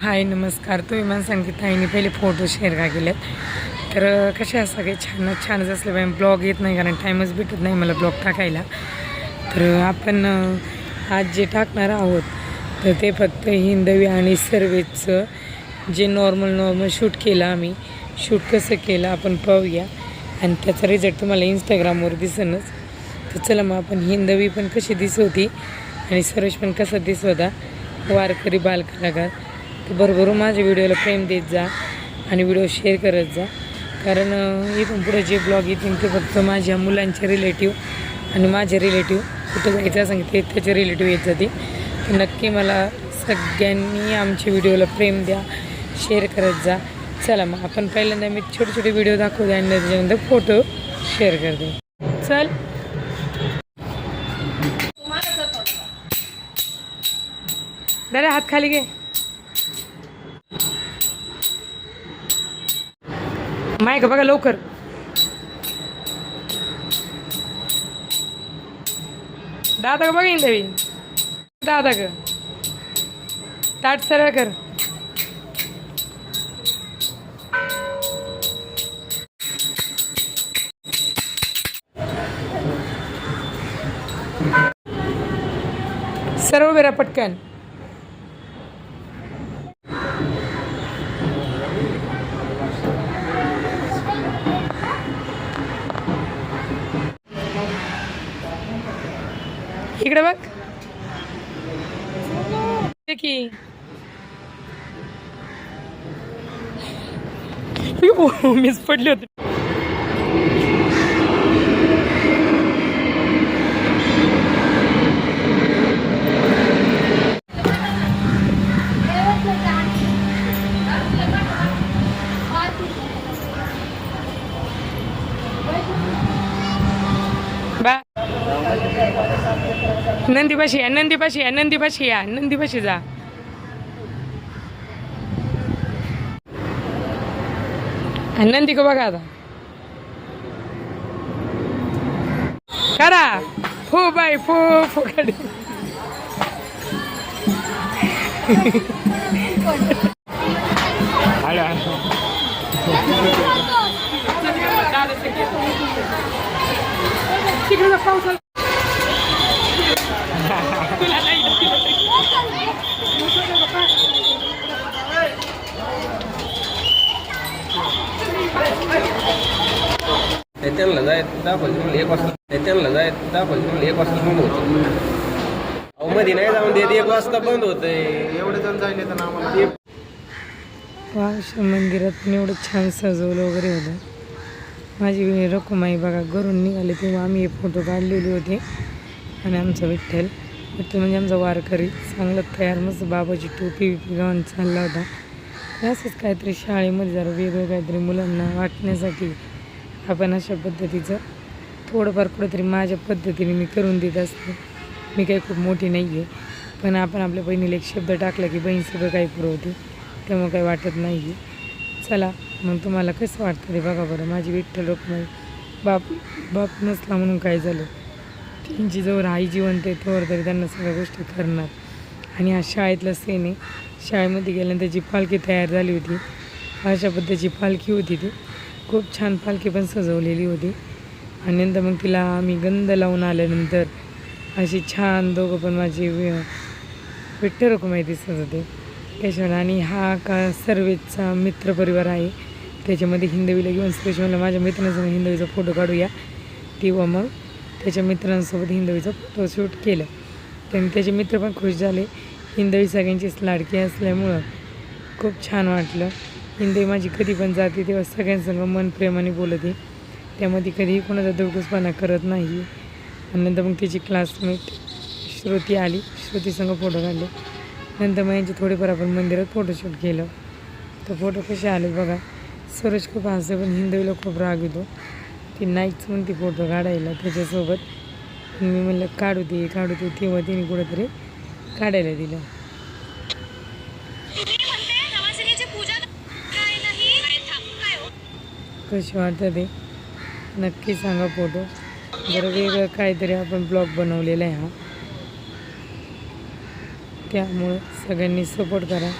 हाय नमस्कार. तो विमान सांगितलं आईने पहिले फोटो शेअर का केलेत? तर कसे असं सगळे? छान छानच असले पाहिजे ब्लॉग येत नाही कारण टाईमच भेटत नाही मला ब्लॉग टाकायला. तर आपण आज जे टाकणार आहोत तर ते फक्त हिंदवी आणि सर्वेचं जे नॉर्मल नॉर्मल शूट केलं आम्ही. शूट कसं केलं आपण पाहूया. आणि त्याचा रिझल्ट तुम्हाला इंस्टाग्रामवर दिसेनच. तर चला मग आपण हिंदवी पण कशी दिसवती आणि सर्वेश पण कसा दिसवता? वारकरी बालकलाकार. तर बरोबर माझ्या व्हिडिओला प्रेम देत जा आणि व्हिडिओ शेअर करत जा. कारण इथून पुढे जे ब्लॉग येतील ते फक्त माझ्या मुलांचे रिलेटिव्ह आणि माझे रिलेटिव्ह कुठं जायचं सांगितले त्याचे रिलेटिव्ह येत जाते तर नक्की मला सगळ्यांनी आमच्या व्हिडिओला प्रेम द्या शेअर करत जा. चला मग आपण पहिल्यांदा मी छोटे छोटे व्हिडिओ दाखवते आणि त्याच्यानंतर फोटो शेअर करते. चल. दादा हात खाली घे. मायक का बघा लवकर. दादा का बघा इंदवी दादा ग. ताट सरळ कर. सर्व वेरा पटकन. इकडे बघ. की. मीच पडली होती. नंदीपाशी या नंदीपाशी या नंदीपाशी या नंदीपाशी जा. नंदी का बघा आता. करा. फो बाय फो फो काढ तिकडे पाऊस आला. तुला नाही ते एक वाजता ते त्यांना जाय दाखवायचं एक वाजता बंद होतं अहो मध्ये नाही जाऊन देत एक वाजता बंद होतंय एवढे जण जायले तर आम्हाला. वाश मंदिरात पण एवढं छान सजवलं वगैरे होतं. माझी रकुमाई बघा घरून निघाले तेव्हा आम्ही हे फोटो काढलेले होते. आणि आमचा विठ्ठल. विठ्ठल म्हणजे आमचा वारकरी चांगला तयार मस्त बाबाची टोपी बिपी घालून चालला होता. असंच काहीतरी शाळेमध्ये जरा वेगळं काहीतरी मुलांना वाटण्यासाठी आपण अशा पद्धतीचं थोडंफार कुठंतरी माझ्या पद्धतीने मी करून देत असते. मी काही खूप मोठी नाही आहे पण आपण आपल्या बहिणीला एक शब्द टाकला की बहीण सगळं काही पुरवते त्यामुळे काही वाटत नाही आहे चला मग तुम्हाला कसं वाटतं ते बघा बरं. माझी विठ्ठल रखुमाई बाप बाप नसला म्हणून काय झालं? त्यांची जवळ आई जिवंत आहे तोवर तरी त्यांना सगळ्या गोष्टी करणार. आणि हा शाळेतला सेन आहे. शाळेमध्ये गेल्यानंतर जी पालखी तयार झाली होती अशा पद्धतीची पालखी होती ती. खूप छान पालखी पण सजवलेली होती. आणि नंतर मग तिला आम्ही गंध लावून आल्यानंतर अशी छान दोघं पण माझी विठ्ठल रखुमाई दिसत होते त्याच्यावर आणि हा का सर्वेचा मित्रपरिवार आहे. त्याच्यामध्ये हिंदवीला घेऊन स्पेशल माझ्या मित्रांसमोर हिंदवीचा फोटो काढूया. तेव्हा मग त्याच्या मित्रांसोबत हिंदवीचा फोटोशूट केलं. त्यांनी त्याचे मित्र पण खुश झाले. हिंदवी सगळ्यांचीच लाडकी असल्यामुळं खूप छान वाटलं. हिंदवी माझी कधी पण जाते तेव्हा सगळ्यांसंग मन प्रेमाने बोलते. त्यामध्ये कधीही कोणाचा दुर्गसपणा करत नाही. आणि नंतर मग तिची क्लासमेट श्रुती आली. श्रुतीसंग फोटो काढले. नंतर मग यांचे थोडेफार आपण मंदिरात फोटोशूट केलं. तर फोटो कसे आले बघा. सूरज खूप हसते पण हिंदवीला खूप राग येतो. ती नाहीच म्हणते फोटो काढायला त्याच्यासोबत. मी म्हणलं काढू दे काढू दे. तेव्हा तिने कुठंतरी काढायला दिलं. कशी वाटतं ते? नक्की सांगा फोटो. जर वेगळं काहीतरी आपण ब्लॉग बनवलेला आहे हा. त्यामुळं सगळ्यांनी सपोर्ट करा.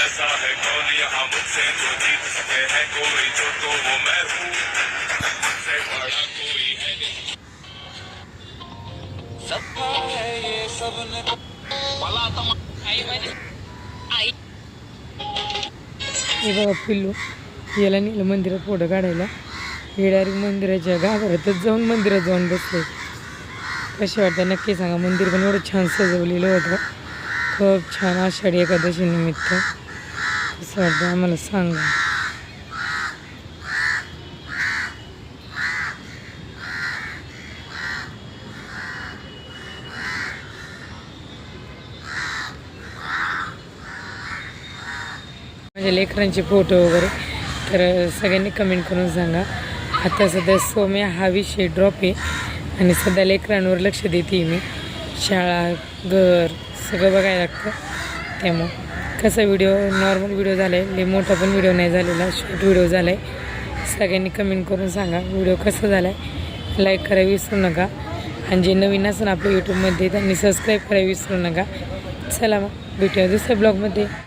ऐसा है कौन यहाँ मुझसे जो जीत सके है? कोई जो तो वो मैं हूँ। मुझसे बड़ा कोई है नहीं। सपना है ये सबने। मला आता आई माझी आई। हे बघा पिल्लू याला नेलं मंदिरात फोटो काढायला. हे डायरेक्ट मंदिराच्या गाभाऱ्यातच जाऊन मंदिरात जाऊन बसले कसे वाटतं? नक्की सांगा. मंदिर पण एवढं छान सजवलेलं होतं खूप छान आषाढी एकादशी निमित्त. कसं वाटतं आम्हाला सांगा. माझ्या लेकरांचे फोटो वगैरे तर सगळ्यांनी कमेंट करून सांगा. आता सध्या सोम्या हा विषय ड्रॉप आहे. आणि सध्या लेकरांवर लक्ष देते मी. शाळा घर सगळं बघायला लागतं. त्यामुळं कसा व्हिडिओ नॉर्मल व्हिडिओ झाला आहे लई मोठा पण व्हिडिओ नाही झालेला शॉर्ट व्हिडिओ झाला आहे सगळ्यांनी कमेंट करून सांगा व्हिडिओ कसा झाला आहे लाईक करायला विसरू नका. आणि जे नवीन असेल आपल्या यूट्यूबमध्ये त्यांनी सबस्क्राईब करायला विसरू नका. चला मग भेटूया दुसऱ्या ब्लॉगमध्ये